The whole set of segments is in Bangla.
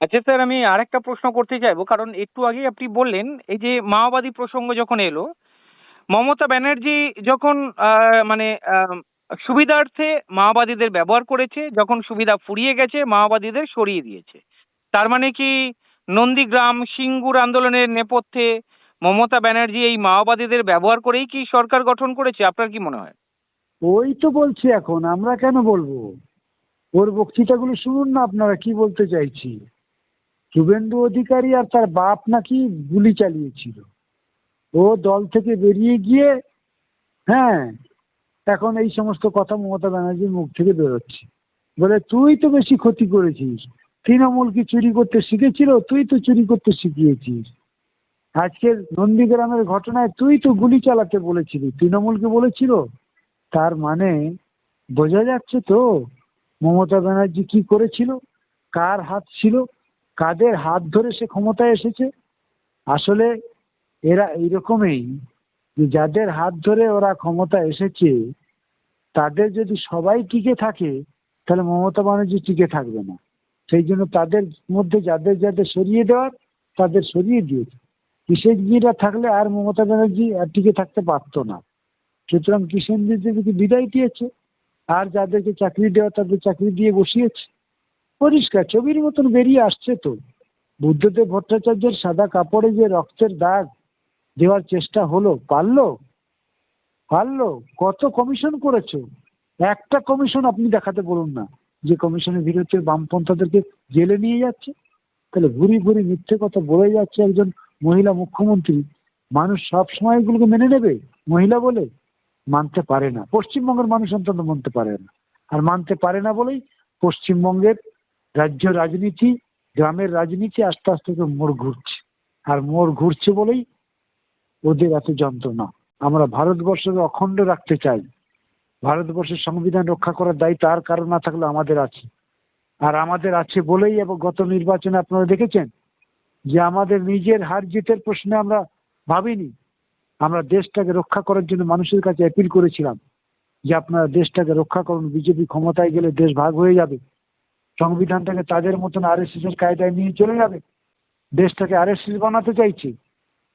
আচ্ছা স্যার, আমি আরেকটা প্রশ্ন করতে চাইব। কারণ একটু আগেই আপনি বললেন, এই যে মাওবাদী প্রসঙ্গ যখন এলো, মমতা ব্যানার্জি যখন মানে সুবিধার্থে মাওবাদীদের ব্যবহার করেছে, যখন সুবিধা ফুরিয়ে গেছে, মাওবাদীদের সরিয়ে দিয়েছে। তার মানে কি নন্দীগ্রাম সিঙ্গুর আন্দোলনের নেপথ্যে মমতা ব্যানার্জি এই মাওবাদীদের ব্যবহার করেই কি সরকার গঠন করেছে? আপনার কি মনে হয়? ওই তো বলছি এখন, আমরা কেন বলব? ওর বক্তৃতাগুলো শুনুন না আপনারা, কি বলতে চাইছি? শুভেন্দু অধিকারী আর তার বাপ নাকি গুলি চালিয়েছিল। ও দল থেকে বেরিয়ে গিয়ে হ্যাঁ এখন এই সমস্ত কথা মমতা ব্যানার্জির মুখ থেকে বেরোচ্ছে। বলে, তুই তো বেশি ক্ষতি করেছিস। তৃণমূল কি চুরি করতে শিখেছিল? তুই তো চুরি করতে শিখিয়েছিস। আজকের নন্দীগ্রামের ঘটনায় তুই তো গুলি চালাতে বলেছিলি। তৃণমূলকে বলেছিল? তার মানে বোঝা যাচ্ছে তো মমতা ব্যানার্জি কি করেছিল, কার হাত ছিল কাদের হাত ধরে সে ক্ষমতায় এসেছে? আসলে এরা এইরকমই যাদের হাত ধরে ওরা ক্ষমতা এসেছে, তাদের যদি সবাই টিকে থাকে, তাহলে মমতা ব্যানার্জি টিকে থাকবে না। সেই জন্য তাদের মধ্যে যাদের যাদের সরিয়ে দেওয়ার, তাদের সরিয়ে দিয়েছে কিষেনজিরা থাকলে আর মমতা ব্যানার্জি আর টিকে থাকতে পারতো না। সুতরাং কিষেনজিদেরকে বিদায় দিয়েছে। আর যাদেরকে চাকরি দেওয়া, তাদের চাকরি দিয়ে বসিয়েছে। পরিষ্কার, ছবির মতন বেরিয়ে আসছে তো। বুদ্ধদেব ভট্টাচার্যের সাদা কাপড়ে যে রক্তের দাগ দেওয়ার চেষ্টা হলো, পারল? পারল? কত কমিশন করেছ? একটা কমিশন আপনি দেখাতে বলুন না, যে কমিশনের বিরুদ্ধে বামপন্থাদেরকে জেলে নিয়ে যাচ্ছে? তাহলে ভুরি ভুরি মিথ্যে কথা বলে যাচ্ছে একজন মহিলা মুখ্যমন্ত্রী। মানুষ সব সময় এগুলোকে মেনে নেবে, মহিলা বলে? মানতে পারে না। পশ্চিমবঙ্গের মানুষ অন্তত মানতে পারে না। আর মানতে পারে না বলেই পশ্চিমবঙ্গের রাজ্য রাজনীতি, গ্রামের রাজনীতি আস্তে আস্তে করে মোড় ঘুরছে। আর মোড় ঘুরছে বলেই ওদের এত যন্ত্রণা। আমরা ভারতবর্ষকে অখণ্ড রাখতে চাই। ভারতবর্ষের সংবিধান রক্ষা করার দায়িত্ব আর কারও না থাকলে আমাদের আছে। আর আমাদের আছে বলেই এবং গত নির্বাচনে আপনারা দেখেছেন যে আমাদের নিজের হার জিতের প্রশ্নে আমরা ভাবিনি। আমরা দেশটাকে রক্ষা করার জন্য মানুষের কাছে অ্যাপিল করেছিলাম যে আপনারা দেশটাকে রক্ষা করুন, বিজেপি ক্ষমতায় গেলে দেশ ভাগ হয়ে যাবে। সংবিধানটাকে তাদের মতন আর এস এর কায়দায় নিয়ে চলে যাবে। দেশটাকে আর এস বানাতে চাইছে।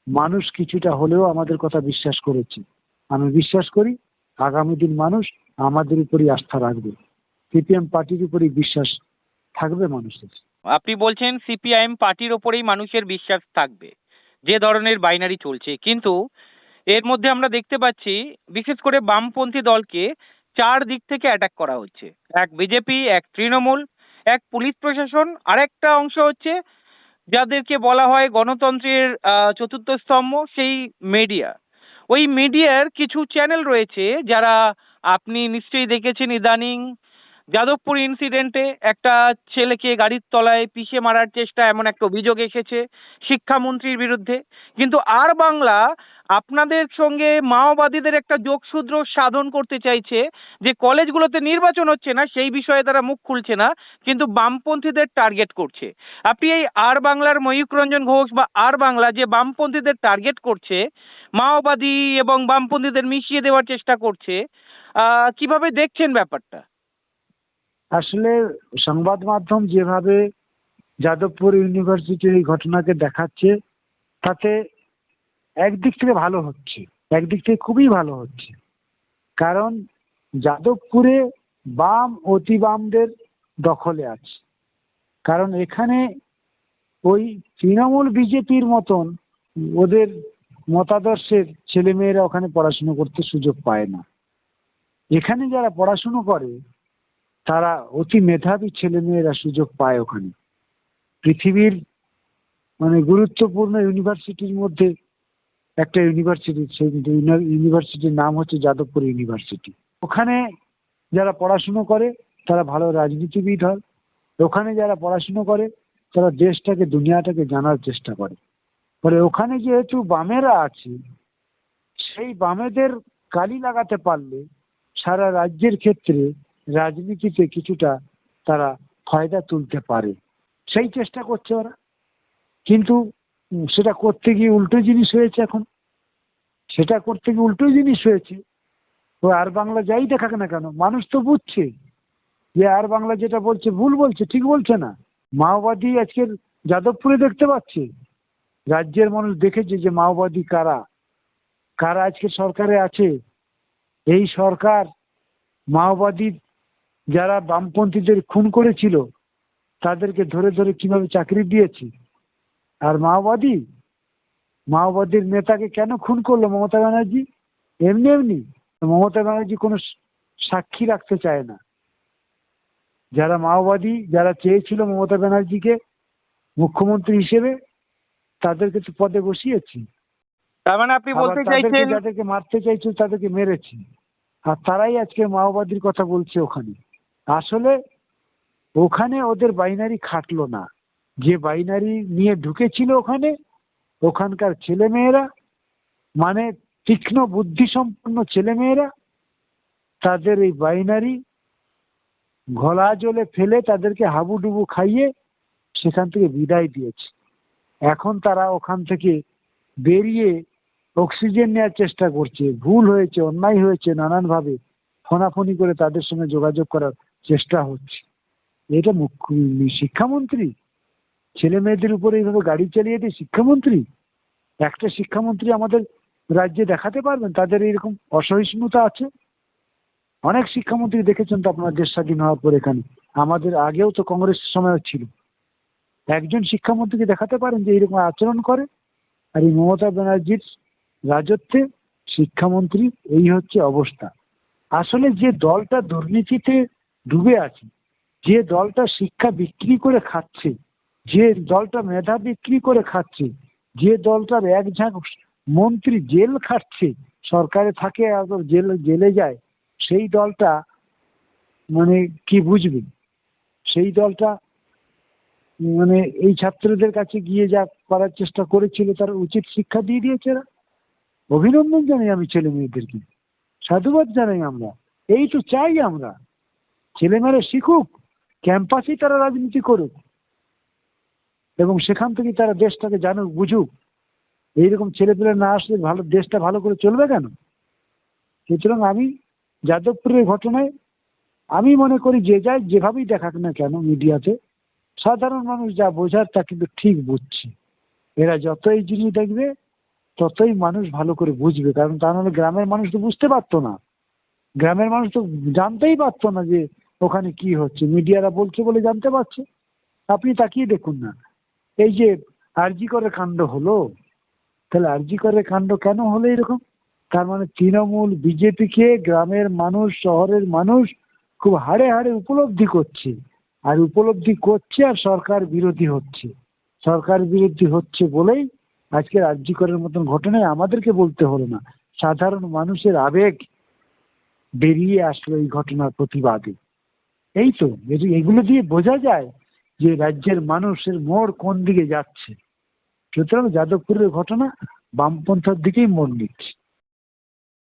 মানুষ কিছুটা হলেও আমাদের কথা বিশ্বাস করেছে। আমি বিশ্বাস করি, আগামী দিন মানুষ আমাদের উপরই আস্থা রাখবে। সিপিএম পার্টির উপরই বিশ্বাস থাকবে মানুষের। আপনি বলছেন সিপিআইএম পার্টির ওপরেই মানুষের বিশ্বাস থাকবে। যে ধরনের বাইনারি চলছে। কিন্তু এর মধ্যে আমরা দেখতে পাচ্ছি, বিশেষ করে বামপন্থী দলকে চার দিক থেকে অ্যাটাক করা হচ্ছে। এক বিজেপি, এক তৃণমূল এক পুলিশ প্রশাসন, আরেকটা অংশ হচ্ছে যাদেরকে বলা হয় গণতন্ত্রের চতুর্থ স্তম্ভ, সেই মিডিয়া ওই মিডিয়ার কিছু চ্যানেল রয়েছে যারা আপনি নিশ্চয়ই দেখেছেন ইদানিং। যাদবপুর ইনসিডেন্টে একটা ছেলেকে গাড়ির তলায় পিষে মারার চেষ্টা এমন একটা অভিযোগ এসেছে শিক্ষামন্ত্রীর বিরুদ্ধে। কিন্তু আর বাংলা আপনাদের সঙ্গে মাওবাদীদের একটা যোগসূত্র সাধন করতে চাইছে যে কলেজগুলোতে নির্বাচন হচ্ছে না, সেই বিষয়ে তারা মুখ খুলছে না, কিন্তু বামপন্থীদের টার্গেট করছে। আপনি এই আর বাংলার ময়ূক রঞ্জন ঘোষ বা আর বাংলা যে বামপন্থীদের টার্গেট করছে, মাওবাদী এবং বামপন্থীদের মিশিয়ে দেওয়ার চেষ্টা করছে কীভাবে দেখছেন ব্যাপারটা? আসলে সংবাদ মাধ্যম যেভাবে যাদবপুর ইউনিভার্সিটির এই ঘটনাকে দেখাচ্ছে, তাতে একদিক থেকে ভালো হচ্ছে, একদিক থেকে খুবই ভালো হচ্ছে। কারণ যাদবপুরে বাম অতি বামদের দখলে আছে। কারণ এখানে ওই তৃণমূল বিজেপির মতন ওদের মতাদর্শের ছেলেমেয়েরা ওখানে পড়াশুনো করতে সুযোগ পায় না। এখানে যারা পড়াশুনো করে, তারা অতি মেধাবী ছেলেমেয়েরা সুযোগ পায় ওখানে। পৃথিবীর মানে গুরুত্বপূর্ণ ইউনিভার্সিটির মধ্যে একটা ইউনিভার্সিটি সেই ইউনিভার্সিটির নাম হচ্ছে যাদবপুর ইউনিভার্সিটি ওখানে যারা পড়াশুনো করে, তারা ভালো রাজনীতিবিদ হয়। ওখানে যারা পড়াশুনো করে, তারা দেশটাকে, দুনিয়াটাকে জানার চেষ্টা করে। ফলে ওখানে যেহেতু বামেরা আছে, সেই বামেদের কালি লাগাতে পারলে সারা রাজ্যের ক্ষেত্রে রাজনীতিতে কিছুটা তারা ফায়দা তুলতে পারে। সেই চেষ্টা করছে ওরা। কিন্তু সেটা করতে গিয়ে উল্টো জিনিস হয়েছে এখন। সেটা করতে গিয়ে উল্টো জিনিস হয়েছে। ও আর বাংলা যাই দেখাক না কেন, মানুষ তো বুঝছে যে আর বাংলা যেটা বলছে, ভুল বলছে, ঠিক বলছে না। মাওবাদী আজকের যাদবপুরে দেখতে পাচ্ছে। রাজ্যের মানুষ দেখেছে যে মাওবাদী কারা কারা আজকে সরকারে আছে। এই সরকার মাওবাদী যারা বামপন্থীদের খুন করেছিল, তাদেরকে ধরে ধরে কীভাবে চাকরি দিয়েছে? আর মাওবাদী? মাওবাদীর নেতাকে কেন খুন করল মমতা ব্যানার্জি? এমনি এমনি মমতা ব্যানার্জি কোনো সাক্ষী রাখতে চায় না। যারা মাওবাদী যারা চেয়েছিল মমতা ব্যানার্জিকে মুখ্যমন্ত্রী হিসেবে তাদেরকে তো পদে বসিয়েছি। তার মানে আপনি বলতে চাইছেন যাদেরকে মারতে চাইছিল তাদেরকে মেরেছি। আর তারাই আজকে মাওবাদীর কথা বলছে ওখানে। আসলে ওখানে ওদের বাইনারি খাটলো না। যে বাইনারি নিয়ে ঢুকেছিল ওখানে, ওখানকার ছেলেমেয়েরা মানে তীক্ষ্ণ বুদ্ধি সম্পন্ন ছেলেমেয়েরা, তাদের এই বাইনারি ঘোলা জলে ফেলে তাদেরকে হাবুডুবু খাইয়ে সেখান থেকে বিদায় দিয়েছে। এখন তারা ওখান থেকে বেরিয়ে অক্সিজেন নেওয়ার চেষ্টা করছে। ভুল হয়েছে, অন্যায় হয়েছে, নানানভাবে ফোনাফোনি করে তাদের সঙ্গে যোগাযোগ করার চেষ্টা হচ্ছে। এটা মুখ্য শিক্ষামন্ত্রী ছেলে মেয়েদের উপরে এইভাবে গাড়ি চালিয়ে দিয়ে শিক্ষামন্ত্রী? একটা শিক্ষামন্ত্রী আমাদের রাজ্যে দেখাতে পারবেন? তাদের এইরকম অসহিষ্ণুতা আছে? অনেক শিক্ষামন্ত্রী দেখেছেন তো আপনার দেশ স্বাধীন হওয়ার পর এখানে। আমাদের আগেও তো কংগ্রেসের সময় ছিল। একজন শিক্ষামন্ত্রীকে দেখাতে পারেন যে এইরকম আচরণ করে? আর এই মমতা ব্যানার্জির রাজত্বে শিক্ষামন্ত্রী, এই হচ্ছে অবস্থা। আসলে যে দলটা দুর্নীতিতে ডুবে আছে, যে দলটা শিক্ষা বিক্রি করে খাচ্ছে যে দলটা মেধা বিক্রি করে খাচ্ছে? যে দলটার এক ঝাঁক মন্ত্রী জেল খাটছে সরকারে থাকে আর জেল, জেলে যায়, সেই দলটা মানে কি বুঝবে? সেই দলটা মানে এই ছাত্রদের কাছে গিয়ে যা করার চেষ্টা করেছিল তার উচিত শিক্ষা দিয়ে দিয়েছে এরা। অভিনন্দন জানাই আমি ছেলে মেয়েদেরকে। সাধুবাদ জানাই আমরা। এই তো চাই আমরা। ছেলেমেয়েরা শিখুক, ক্যাম্পাসেই তারা রাজনীতি করুক। এবং সেখান থেকে তারা দেশটাকে জানুক, বুঝুক। এইরকম ছেলেপেলে না আসলে ভালো, দেশটা ভালো করে চলবে কেন? সুতরাং আমি যাদবপুরের ঘটনায়, আমি মনে করি যে যাই যেভাবেই দেখাক না কেন মিডিয়াতে, সাধারণ মানুষ যা বোঝার তা কিন্তু ঠিক বুঝছে। এরা যতই জিনিস দেখবে, ততই মানুষ ভালো করে বুঝবে। কারণ তা নাহলে গ্রামের মানুষ তো বুঝতে পারতো না। গ্রামের মানুষ তো জানতেই পারতো না যে ওখানে কি হচ্ছে। মিডিয়ারা বলছে বলে জানতে পারছে। আপনি তাকিয়ে দেখুন না। এই যে আরজি করে কাণ্ড হলো, তাহলে আরজি করে কাণ্ড কেন হলো এরকম? তার মানে তৃণমূল, বিজেপিকে গ্রামের মানুষ, শহরের মানুষ খুব হাড়ে হাড়ে উপলব্ধি করছে। আর উপলব্ধি করছে আর সরকার বিরোধী হচ্ছে। সরকার বিরোধী হচ্ছে বলেই আজকে রাজ্যিকরের মতন ঘটনায় আমাদেরকে বলতে হলো না। সাধারণ মানুষের আবেগ বেরিয়ে আসলো এই ঘটনার প্রতিবাদে। এই তো এগুলো দিয়ে বোঝা যায় যে রাজ্যের মানুষের মোড় কোন দিকে যাচ্ছে? সুতরাং যাদবপুরের ঘটনা বামপন্থার দিকেই মোড় নিচ্ছে।